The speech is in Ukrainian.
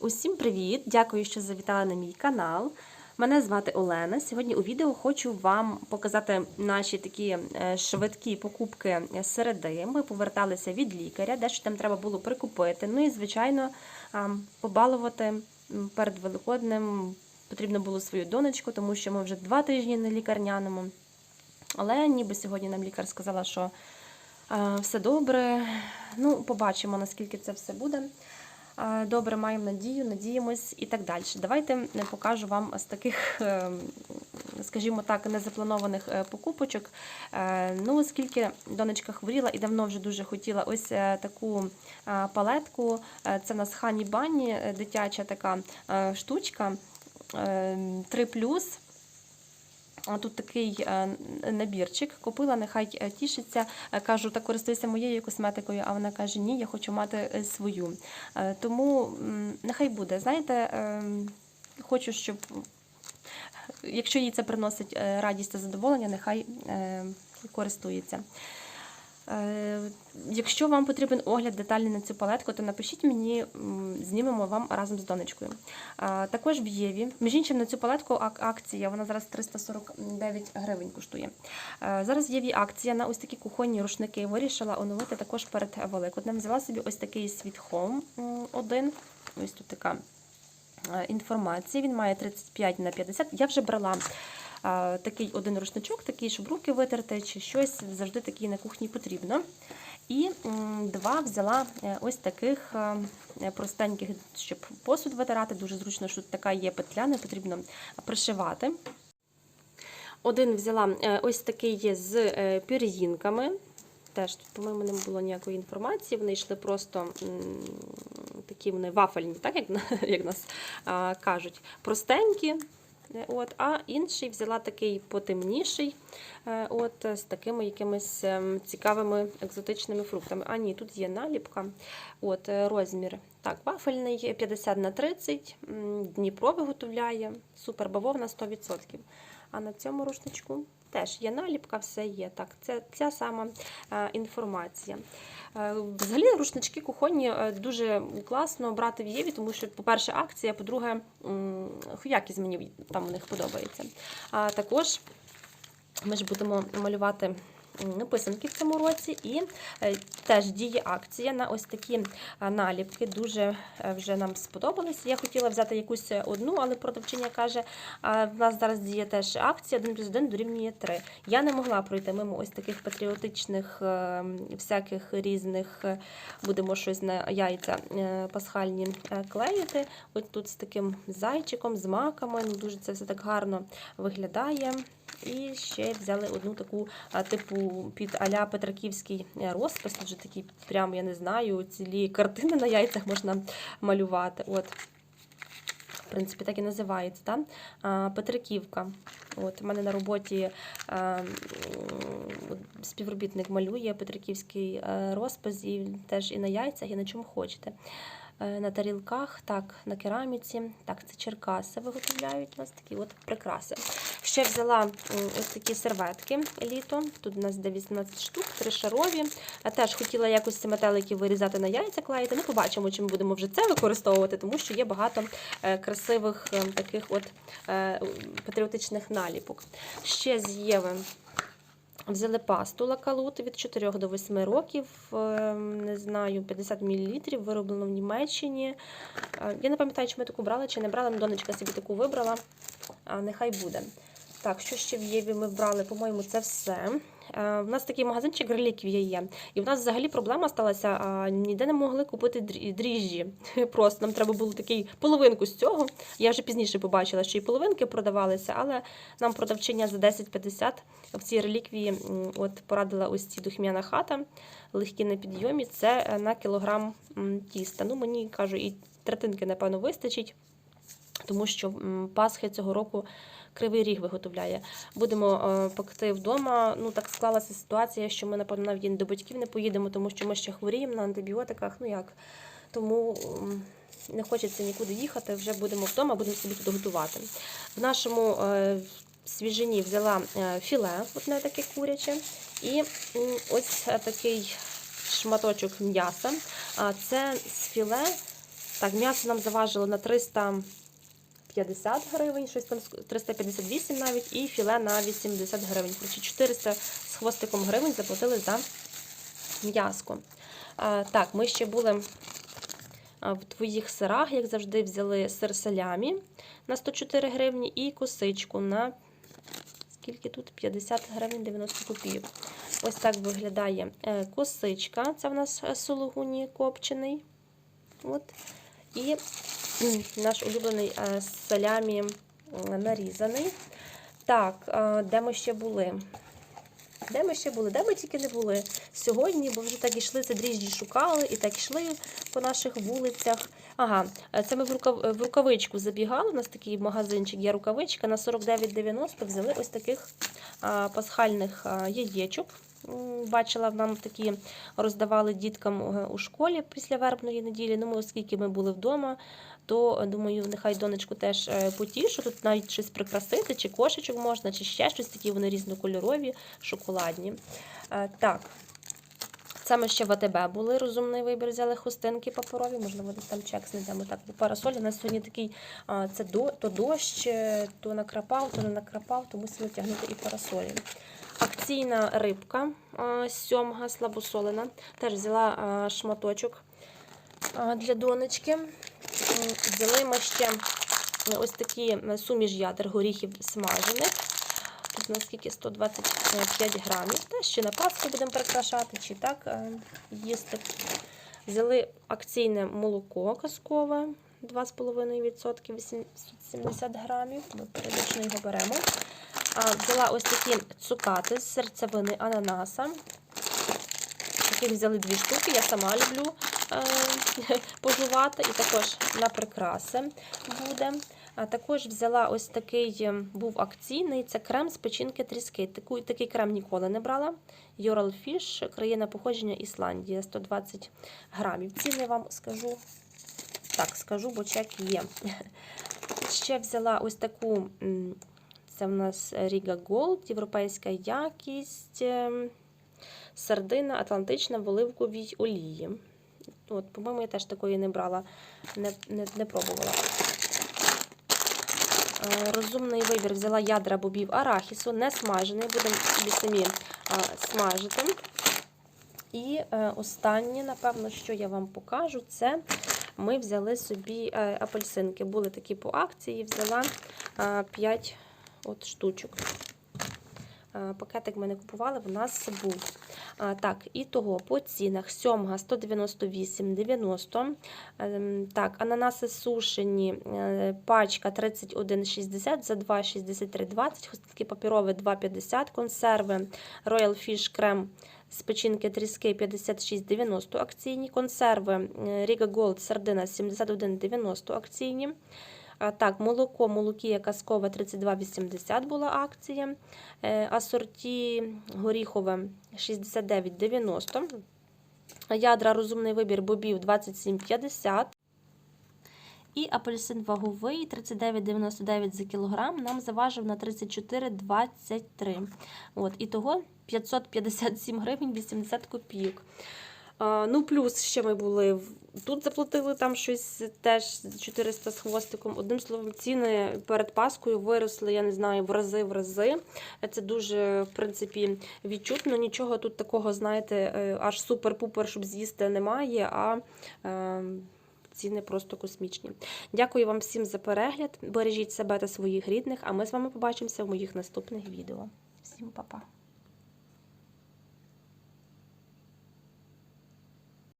Усім привіт! Дякую, що завітали на мій канал. Мене звати Олена. Сьогодні у відео хочу вам показати наші такі е, швидкі покупки середи. Ми поверталися від лікаря, дещо там треба було прикупити. Ну і, звичайно, побалувати перед Великоднем потрібно було свою донечку, тому що ми вже два тижні на лікарняному. Але ніби сьогодні нам лікар сказала, що все добре. Ну, побачимо, наскільки це все буде. Добре, маємо надію, надіємось і так далі. Давайте покажу вам з таких, е, скажімо так, незапланованих е, покупочок. Е, Ну, оскільки донечка хворіла і давно вже дуже хотіла ось таку палетку. Це в нас Хані Банні, е, дитяча така штучка. 3 а Тут такий е, набірчик купила, нехай е, тішиться. Е, Кажу, так користуйся моєю косметикою, а вона каже, ні, я хочу мати свою. Тому нехай буде. Знаєте, е, хочу, щоб якщо їй це приносить радість та задоволення, нехай е, користується. Е, Якщо вам потрібен огляд детальний на цю палетку, то напишіть мені, знімемо вам разом з донечкою. Також в Єві. Між іншим, на цю палетку акція, вона зараз 349 гривень коштує. Е, Зараз в Єві акція на ось такі кухонні рушники. Вирішила оновити також перед Великоднем. Взяла собі ось такий Sweet Home м, один. Ось тут така е, інформація. Він має 35 на 50. Я вже брала такий один рушничок, такий, щоб руки витерти, чи щось завжди такий на кухні потрібно. І два взяла е, ось таких е, простеньких, щоб посуд витирати. Дуже зручно, що така є петля, не потрібно пришивати. Один взяла е, ось такий є з пір'їнками. Теж тут, по-моєму, не було ніякої інформації. Вони йшли просто такі вони вафельні, так як, як нас кажуть, простенькі. Е, От, а інший взяла такий потемніший, е, от, з такими якимись ем, цікавими екзотичними фруктами. А ні, тут є наліпка. От, е, розмір. Так, вафельний 50 на 30, Дніпро виготовляє, супер бавовна 100%. А на цьому рушничку теж є наліпка, все є. Так, це ця сама е, інформація. Е, Взагалі, рушнички кухонні е, дуже класно брати в Єві, тому що, по-перше, акція, по-друге, якість мені там у них подобається. А також ми ж будемо малювати писанки в цьому році, і е, теж діє акція на ось такі е, наліпки. Дуже е, вже нам сподобалися. Я хотіла взяти якусь одну, але продавчиня каже, в нас зараз діє теж акція 1 плюс 1 дорівнює 3. Я не могла пройти мимо ось таких патріотичних всяких різних, будемо щось на яйця пасхальні клеїти. Ось тут з таким зайчиком, з маками. Ну, дуже це все так гарно виглядає. І ще взяли одну таку типу під аля Петраківський е, розпис. Вже такі, прям, я не знаю, цілі картини на яйцях можна малювати. От. В принципі, так і називається, так? А, Петриківка. От, у мене на роботі а, співробітник малює Петриківський е, розпис, і теж і на яйцях, і на чому хочете. Е, На тарілках, так, на кераміці. Так, це Черкаси виготовляють у нас такі от прикраси. Ще взяла ось такі серветки літо. Тут у нас де 18 штук, тришарові. А теж хотіла якось ці метелики вирізати на яйця клеїти. Ну, побачимо, чи ми будемо вже це використовувати, тому що є багато е, красивих е, таких от е, патріотичних наліпок. Ще з Взяли пасту лакалут від 4 до 8 років, е, не знаю, 50 мл, вироблено в Німеччині. Е, Я не пам'ятаю, чи ми таку брали, чи не брали, донечка собі таку вибрала. А, Нехай буде. Так, що ще в Єві ми брали? По-моєму, це все. Е, У нас такий магазинчик реліквія є. І в нас взагалі проблема сталася, ніде не могли купити дріжджі. Просто нам треба було такий половинку з цього. Я вже пізніше побачила, що і половинки продавалися, але нам продавчиня за 10,50 в цій реліквії от порадила ось ці духмяна хата, легкі на підйомі. Це е, на кілограм тіста. Ну, мені кажу, і третинки, напевно, вистачить. Тому що Пасхи цього року Кривий Ріг виготовляє. Будемо е, пекти вдома. Ну так склалася ситуація, що ми, напевно, навіть до батьків не поїдемо, тому що ми ще хворіємо на антибіотиках. Ну як? Тому не хочеться нікуди їхати. Вже будемо вдома, будемо собі тут готувати. В нашому е, свіжині взяла е, філе, одне таке куряче, і ось такий шматочок м'яса. Це з філе Так, м'ясо нам заважило на 350 гривень, щось там 358 навіть, і філе на 80 гривень. Коротше, 400 з хвостиком гривень заплатили за м'яско. Так, ми ще були в твоїх сирах, як завжди, взяли сир салямі на 104 гривні і косичку на скільки тут? 50 гривень 90 копійок. Ось так виглядає е, косичка. Це в нас е, сологуні копчений. От. І наш улюблений е, салямі нарізаний. Так, е, де ми ще були? Де ми ще були? Де ми тільки не були сьогодні, бо вже так ішли, це дріжджі шукали і так йшли по наших вулицях. Ага, е, це ми в, рукавичку забігали. У нас такий магазинчик є рукавичка. На 49,90 взяли ось таких пасхальних яєчок. Бачила, нам такі роздавали діткам е, у школі після вербної неділі. Ну, ми, оскільки ми були вдома, то думаю, нехай донечку теж е, потішу. Тут навіть щось прикрасити, чи кошечок можна, чи ще щось такі вони різнокольорові, шоколадні. Е, Так. Ми ще в АТБ були, розумний вибір, взяли хустинки паперові, можливо, десь там чек знайдемо. Так, по парасолі. У нас сьогодні такий, це до, то дощ, е, то накрапав, то не накрапав, то мусили тягнути і парасолі. Акційна рибка, сьомга слабосолена. Теж взяла шматочок для донечки. Взяли ми ще ось такі суміш ядер горіхів смажених. Тут наскільки 125 грамів. Теж ще на пасху будемо прикрашати, чи так е, їсти. Взяли акційне молоко казкове 2,5%, 870 грамів. Ми періодично його беремо. А, взяла ось такі цукати з серцевини ананаса. Таких взяли дві штуки, я сама люблю е, пожувати. І також на прикраси буде. А також взяла ось такий, е, був акційний, це крем з печінки тріски. Таку, такий крем ніколи не брала. Yoral Fish, країна походження Ісландія, 120 грамів. Ціни вам скажу. Так, скажу, бо чек є. Ще взяла ось таку, це в нас Riga Gold, європейська якість, ем, сардина атлантична в оливковій олії. От, по-моєму, я теж такої не брала, не, не, не пробувала. Е, Розумний вибір взяла ядра бобів арахісу, не смажений, будемо собі самі смажити. І е, останнє, напевно, що я вам покажу, це ми взяли собі е, апельсинки. Були такі по акції, взяла е, 5 от штучок. Е, Пакетик ми не купували, в нас був. Так, і того по цінах. Сьомга 198,90. Ем, Так, ананаси сушені, е, пачка 31,60 за 2,63,20. Хустки папірові 2,50. Консерви Royal Fish крем з печінки тріски 56,90 акційні. Консерви е, Riga Gold сардина 71,90 акційні. Так, молоко, молокія казкове 32,80 була акція. Е, Асорті горіхове 69,90. Ядра розумний вибір бобів 27,50. І апельсин ваговий 39,99 за кілограм нам заважив на 34,23. От, і того 557 гривень 80 копійок. Ну, плюс ще ми були. Тут заплатили там щось теж 400 з хвостиком. Одним словом, ціни перед Паскою виросли, я не знаю, в рази в рази. Це дуже, в принципі, відчутно. Нічого тут такого, знаєте, е, аж супер-пупер, щоб з'їсти, немає. а... Е, Ціни просто космічні. Дякую вам всім за перегляд. Бережіть себе та своїх рідних, а ми з вами побачимося в моїх наступних відео. Всім па-па!